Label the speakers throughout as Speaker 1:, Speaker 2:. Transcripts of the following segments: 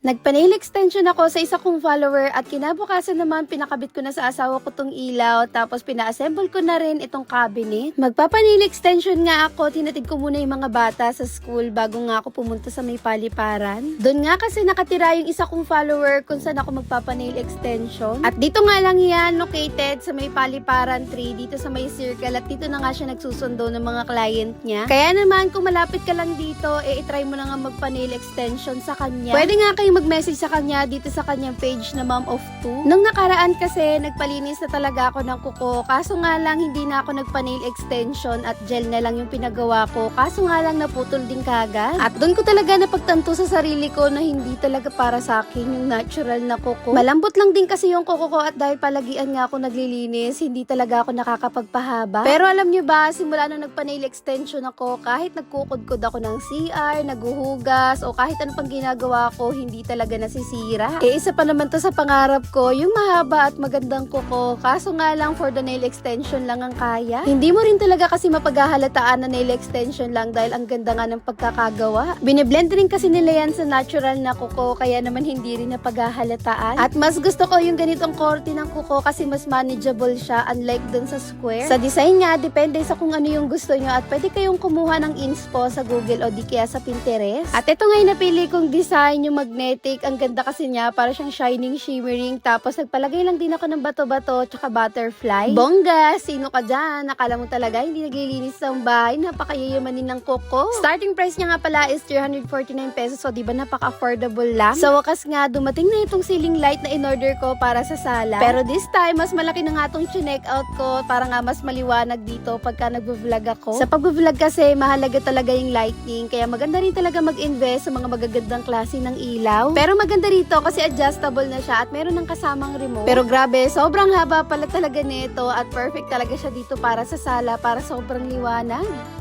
Speaker 1: Nagpa-nail extension ako sa isa kong follower at kinabukasan naman pinakabit ko na sa asawa ko tong ilaw tapos pina-assemble ko na rin itong cabinet. Magpapa-nail extension nga ako, tinatid ko muna yung mga bata sa school bago nga ako pumunta sa may paliparan. Doon nga kasi nakatira yung isa kong follower kung saan ako magpapa-nail extension. At dito nga lang yan located sa may paliparan tree dito sa may circle at dito na nga siya nagsusundo ng mga client niya. Kaya naman kung malapit ka lang dito, eh itry mo na nga magpa-nail extension sa kanya. Pwede nga kayo mag-message sa kanya dito sa kanyang page na Mom of Two. Nung nakaraan kasi, nagpalinis na talaga ako ng kuko. Kaso nga lang, hindi na ako nagpa-nail extension at gel na lang yung pinagawa ko. Kaso nga lang, naputol din kagad. At doon ko talaga napagtanto sa sarili ko na hindi talaga para sa akin yung natural na kuko. Malambot lang din kasi yung kuko ko at dahil palagian nga ako naglilinis, hindi talaga ako nakakapagpahaba. Pero alam nyo ba, simula nung nagpa-nail extension ako, kahit nagkukudkod ako ng CR, naguhugas, o kahit ano pang ginagawa ko, hindi talaga nasisira. Eh, isa pa naman to sa pangarap ko, yung mahaba at magandang kuko. Kaso nga lang, for the nail extension lang ang kaya. Hindi mo rin talaga kasi mapaghahalataan na nail extension lang dahil ang ganda nga ng pagkakagawa. Biniblend rin kasi nila yan sa natural na kuko, kaya naman hindi rin napaghahalataan. At mas gusto ko yung ganitong korte ng kuko kasi mas manageable siya unlike dun sa square. Sa design nga, depende sa kung ano yung gusto nyo at pwede kayong kumuha ng inspo sa Google o di kaya sa Pinterest. At ito nga yung napili kong design, yung magnetic. Ang ganda kasi niya, para siyang shining, shimmering. Tapos nagpalagay lang din ako ng bato-bato tsaka butterfly. Bongga! Sino ka dyan? Nakala mo talaga hindi naglilinis sa bahay. Napakayayamanin ng koko. Starting price niya nga pala is 349 pesos. So, di ba napaka-affordable lang? Sa wakas nga, dumating na itong ceiling light na in-order ko para sa sala. Pero this time, mas malaki na nga itong chinek out ko para nga mas maliwanag dito pagka nag-vlog ako. Sa pag-vlog kasi, mahalaga talaga yung lighting. Kaya maganda rin talaga mag-invest sa mga magagandang klase ng ilaw. Pero maganda rito kasi adjustable na siya at meron ng kasamang remote. Pero grabe, sobrang haba pala talaga nito at perfect talaga siya dito para sa sala para sobrang liwanag.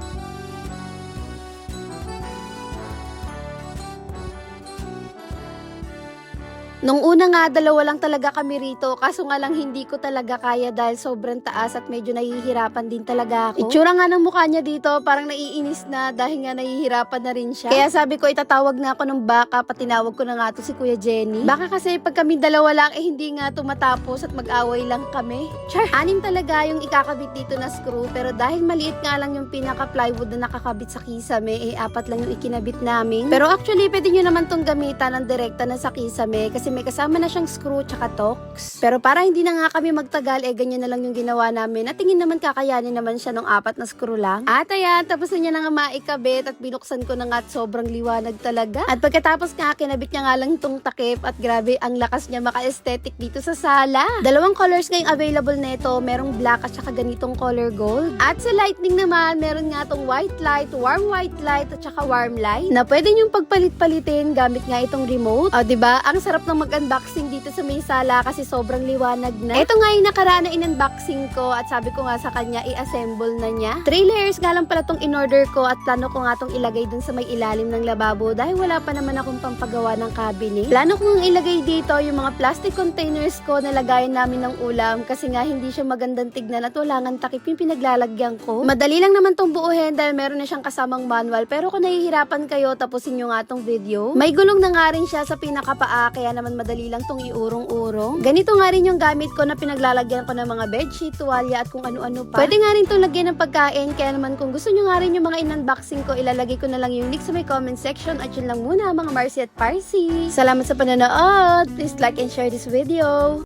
Speaker 1: Nung una nga, dalawa lang talaga kami rito. Kaso nga lang hindi ko talaga kaya dahil sobrang taas at medyo nahihirapan din talaga ako. Itsura nga ng mukha niya dito, parang naiinis na dahil nga nahihirapan na rin siya. Kaya sabi ko, itatawag na ako ng baka, patinawag ko na nga to si Kuya Jenny. Baka kasi pag kami dalawa lang, eh hindi nga tumatapos at mag-away lang kami. Char! Anim talaga yung ikakabit dito na screw, pero dahil maliit nga lang yung pinaka-plywood na nakakabit sa kisame, eh apat lang yung ikinabit namin. Pero actually, pwede nyo naman tong gamitan ng direkta na sa kisame kasi may kasama na siyang screw tsaka tox. Pero para hindi na nga kami magtagal, eh ganyan na lang yung ginawa namin. At tingin naman kakayanin naman siya nung apat na screw lang. At ayan, tapos na niya na nga maikabit at binuksan ko na nga at sobrang liwanag talaga. At pagkatapos nga, kinabit niya nga lang itong takip at grabe, ang lakas niya maka-aesthetic dito sa sala. Dalawang colors ngayong available nito, merong black at saka ganitong color gold. At sa lightning naman, meron nga itong white light, warm white light at saka warm light na pwede niyong pagpalit-palitin gamit nga itong remote. O, 'di ba? Ang sarap ng mag-unboxing dito sa may sala kasi sobrang liwanag na. Ito nga yung nakaraan na in-unboxing ko at sabi ko nga sa kanya, i-assemble na niya. Three layers nga lang pala tong in-order ko at plano ko nga tong ilagay dun sa may ilalim ng lababo dahil wala pa naman akong pampagawa ng cabinet. Plano ko nga ilagay dito yung mga plastic containers ko na lagayan namin ng ulam kasi nga hindi siya magandang tignan at wala nga takip yung pinaglalagyan ko. Madali lang naman tong buuhin dahil meron na siyang kasamang manual pero kung nahihirapan kayo, tapusin nyo nga tong video. May gulong na nga rin siya sa pinakapaa kaya naman madali lang tong iurong-urong. Ganito nga rin yung gamit ko na pinaglalagyan ko ng mga bedsheet, tuwalya at kung ano-ano pa. Pwede nga rin tong lagyan ng pagkain kaya naman kung gusto nyo nga rin yung mga in-unboxing ko, ilalagay ko na lang yung link sa may comment section at yun lang muna mga Marcy at Parsi. Salamat sa panonood! Please like and share this video!